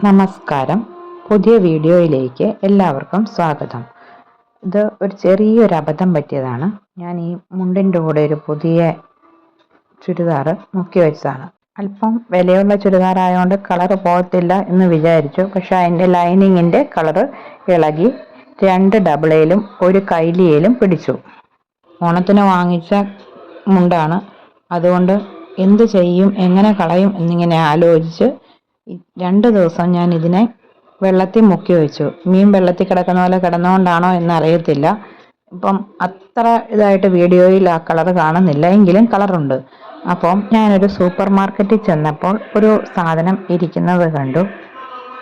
നമസ്കാരം. പുതിയ വീഡിയോയിലേക്ക് എല്ലാവർക്കും സ്വാഗതം. ഇത് ഒരു ചെറിയൊരു അബദ്ധം പറ്റിയതാണ്. ഞാൻ ഈ മുണ്ടിന്റെ കൂടെ ഒരു പുതിയ ചുരിദാർ മുക്കി വെച്ചതാണ്. അല്പം വിലയുള്ള ചുരിദാർ ആയതുകൊണ്ട് കളർ പോകത്തില്ല എന്ന് വിചാരിച്ചു. പക്ഷെ അതിന്റെ ലൈനിങ്ങിന്റെ കളറ് ഇളകി രണ്ട് ഡബിളയിലും ഒരു കൈലിയിലും പിടിച്ചു. ഓണത്തിന് വാങ്ങിച്ച മുണ്ടാണ്. അതുകൊണ്ട് എന്ത് ചെയ്യും എങ്ങനെ കളയും എന്നിങ്ങനെ ആലോചിച്ച് രണ്ട് ദിവസം ഞാൻ ഇതിനെ വെള്ളത്തിൽ മുക്കി വെച്ചു മീൻ വെള്ളത്തിൽ കിടക്കുന്ന പോലെ കിടന്നുകൊണ്ടാണോ എന്നറിയത്തില്ല. ഇപ്പം അത്ര ഇതായിട്ട് വീഡിയോയിൽ ആ കളർ കാണുന്നില്ല. എങ്കിലും കളറുണ്ട്. അപ്പം ഞാനൊരു സൂപ്പർ മാർക്കറ്റിൽ ചെന്നപ്പോൾ ഒരു സാധനം ഇരിക്കുന്നത് കണ്ടു.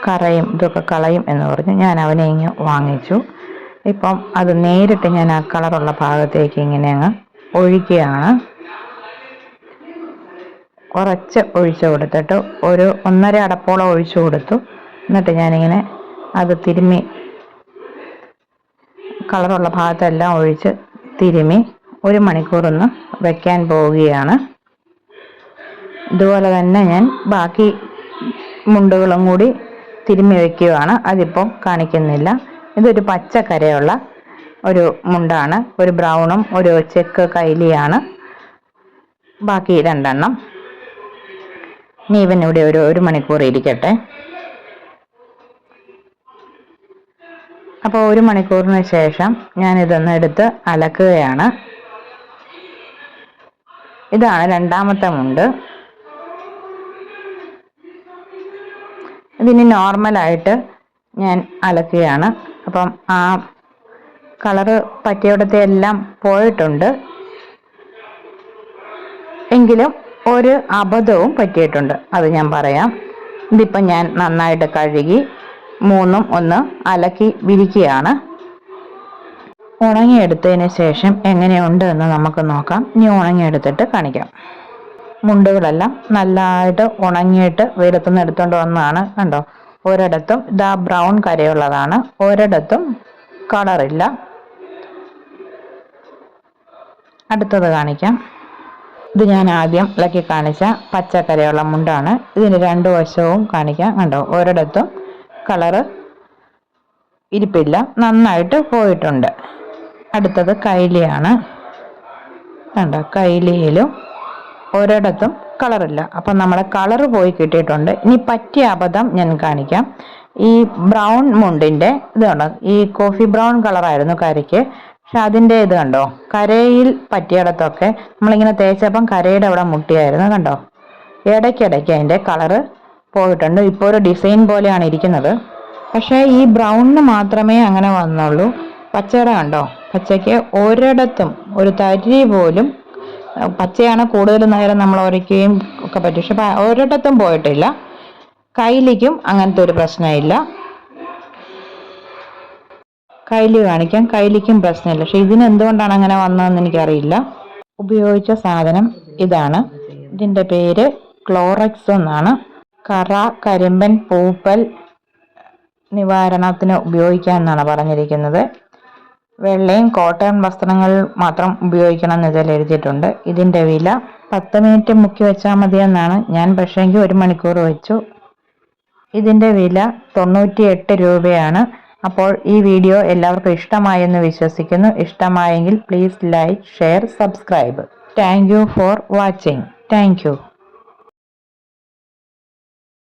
കറയും ഇതൊക്കെ കളയും എന്ന് പറഞ്ഞ് ഞാൻ അവനെ ഇങ്ങ് വാങ്ങിച്ചു. ഇപ്പം അത് നേരിട്ട് ഞാൻ ആ കളറുള്ള ഭാഗത്തേക്ക് ഇങ്ങനെ അങ്ങ് ഒഴിക്കുകയാണ്. കുറച്ച് ഒഴിച്ചു കൊടുത്തിട്ട്. ഒരു ഒന്നര അടപ്പോളം ഒഴിച്ചു കൊടുത്തു. എന്നിട്ട് ഞാനിങ്ങനെ അത് തിരുമ്മി കളറുള്ള ഭാഗത്തെല്ലാം ഒഴിച്ച് തിരുമ്മി ഒരു മണിക്കൂറൊന്ന് വെക്കാൻ പോവുകയാണ്. ഇതുപോലെ തന്നെ ഞാൻ ബാക്കി മുണ്ടുകളും കൂടി തിരുമ്മി വയ്ക്കുകയാണ് അതിപ്പോൾ കാണിക്കുന്നില്ല. ഇതൊരു പച്ചക്കരയുള്ള ഒരു മുണ്ടാണ്. ഒരു ബ്രൗണും ഒരു ചെക്ക് കൈലിയാണ്. ബാക്കി രണ്ടെണ്ണം. ഇനി ഇവൻ ഇവിടെ ഒരു ഒരു മണിക്കൂർ ഇരിക്കട്ടെ. അപ്പോൾ ഒരു മണിക്കൂറിന് ശേഷം ഞാൻ ഇതൊന്ന് എടുത്ത് അലക്കുകയാണ്. ഇതാണ് രണ്ടാമത്തെ മുണ്ട്. ഇതിന് നോർമലായിട്ട് ഞാൻ അലക്കുകയാണ്. അപ്പം ആ കളറ് പറ്റിയവിടത്തെ എല്ലാം പോയിട്ടുണ്ട്. എങ്കിലും ഒരു അബദ്ധവും പറ്റിയിട്ടുണ്ട്. അത് ഞാൻ പറയാം. ഇതിപ്പം ഞാൻ നന്നായിട്ട് കഴുകി മൂന്നും ഒന്ന് അലക്കി വിരിക്കുകയാണ്. ഉണങ്ങിയെടുത്തതിന് ശേഷം എങ്ങനെയുണ്ട് എന്ന് നമുക്ക് നോക്കാം. ഇനി ഉണങ്ങിയെടുത്തിട്ട് കാണിക്കാം. മുണ്ടുകളെല്ലാം നല്ലതായിട്ട് ഉണങ്ങിയിട്ട് വെയിലത്തുനിന്ന് എടുത്തുകൊണ്ട് വന്നതാണ് കണ്ടോ. ഒരിടത്തും ഇതാ ബ്രൗൺ കരയുള്ളതാണ്. ഒരിടത്തും കളറില്ല. അടുത്തത് കാണിക്കാം. ഇത് ഞാൻ ആദ്യം ഇളക്കി കാണിച്ച പച്ചക്കറിയുള്ള മുണ്ടാണ്. ഇതിന് രണ്ട് വശവും കാണിക്കാം. കണ്ടോ? ഒരിടത്തും കളറ് ഇരിപ്പില്ല. നന്നായിട്ട് പോയിട്ടുണ്ട്. അടുത്തത് കൈലിയാണ്. കണ്ടോ? കൈലിയിലും ഒരിടത്തും കളറില്ല അപ്പം നമ്മുടെ കളറ് പോയി കിട്ടിയിട്ടുണ്ട്. ഇനി പറ്റിയ അബദ്ധം ഞാൻ കാണിക്കാം. ഈ ബ്രൗൺ മുണ്ടിന്റെ ഇതാണ് ഈ കോഫി ബ്രൗൺ കളറായിരുന്നു കരയ്ക്ക് പക്ഷെ അതിന്റെ ഇത് കണ്ടോ? കരയിൽ പറ്റിയിടത്തൊക്കെ നമ്മളിങ്ങനെ തേച്ചപ്പം കരയുടെ അവിടെ മുട്ടിയായിരുന്നു കണ്ടോ? ഇടയ്ക്കിടയ്ക്ക് അതിന്റെ കളറ് പോയിട്ടുണ്ട്. ഇപ്പോൾ ഒരു ഡിസൈൻ പോലെയാണ് ഇരിക്കുന്നത്. പക്ഷേ ഈ ബ്രൗണിന് മാത്രമേ അങ്ങനെ വന്നുള്ളൂ. പച്ചയുടെ കണ്ടോ? പച്ചയ്ക്ക് ഒരിടത്തും ഒരു തരി പോലും പച്ചയാണ് കൂടുതൽ നേരം നമ്മൾ ഉരയ്ക്കുകയും ഒക്കെ പറ്റും. പക്ഷെ ഒരിടത്തും പോയിട്ടില്ല. കയ്യിലേക്കും അങ്ങനത്തെ ഒരു പ്രശ്നമില്ല. കയ്യിൽ കാണിക്കാം. കൈലിക്കും പ്രശ്നമില്ല. പക്ഷെ ഇതിന് എന്തുകൊണ്ടാണ് അങ്ങനെ വന്നതെന്ന് എനിക്കറിയില്ല. ഉപയോഗിച്ച സാധനം ഇതാണ്. ഇതിന്റെ പേര് ക്ലോറക്സ് എന്നാണ്. കറ കരിമ്പൻ പൂപ്പൽ നിവാരണത്തിന് ഉപയോഗിക്കാം എന്നാണ് പറഞ്ഞിരിക്കുന്നത്. വെള്ളയും കോട്ടൺ വസ്ത്രങ്ങൾ മാത്രം ഉപയോഗിക്കണം എന്ന് ഇതിൽ എഴുതിയിട്ടുണ്ട്. ഇതിന്റെ വില പത്ത് മിനിറ്റ് മുക്കി വെച്ചാൽ മതിയെന്നാണ് ഞാൻ പക്ഷേങ്കിൽ ഒരു മണിക്കൂർ വെച്ചു. ഇതിന്റെ വില തൊണ്ണൂറ്റി എട്ട് രൂപയാണ്. അപ്പോൾ ഈ വീഡിയോ എല്ലാവർക്കും ഇഷ്ടമായെന്ന് വിശ്വസിക്കുന്നു. ഇഷ്ടമായെങ്കിൽ please like share subscribe thank you for watching thank you